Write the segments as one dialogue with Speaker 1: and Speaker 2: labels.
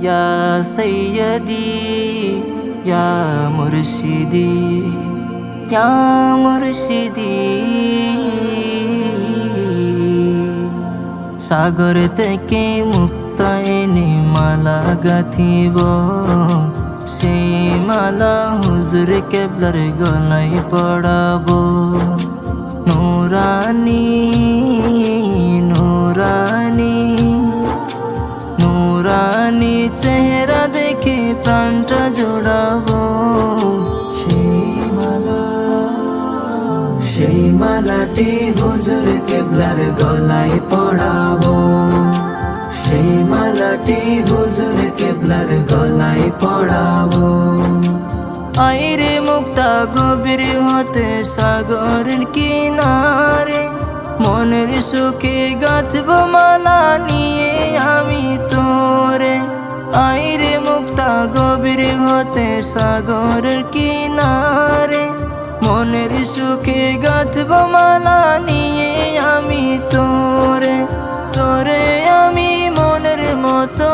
Speaker 1: ইয়া সৈয়দি ইয়া মুর্শিদি ইয়া মুর্শিদি সাগর থেকে মুক্ত এনে মালা গাথিব। সেই মালা হুজুর কেবলার গলাই পড়াবো। নুরানি নুরানি চেহারা দেখে প্রাণটা জোড়াবো। সেই মালা, সেই মালাটি হুজুর কেবলার গলায় পড়াবো। সেই মালাটি হুজুর কেবলার গলায় পড়াবো। আইরে মুক্তা গভীর হতে সাগরের কিনারে, মনের সুখে গাঁথব মালা নিয়ে। গভীর হতে সাগরের কিনারে, মনের সুখে গাঁথব মালা নিয়ে আমি তোরে তোরে আমি মনের মতো।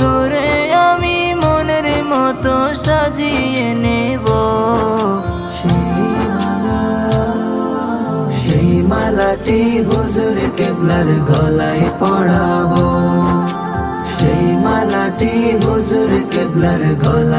Speaker 1: তোরে আমি মনের মতো সাজিয়ে নেব। সেই মালা, সেই মালাটি হুজুর কেবলার গলায় পড়াবো মালাটি হুজুর কেবলার গলায়।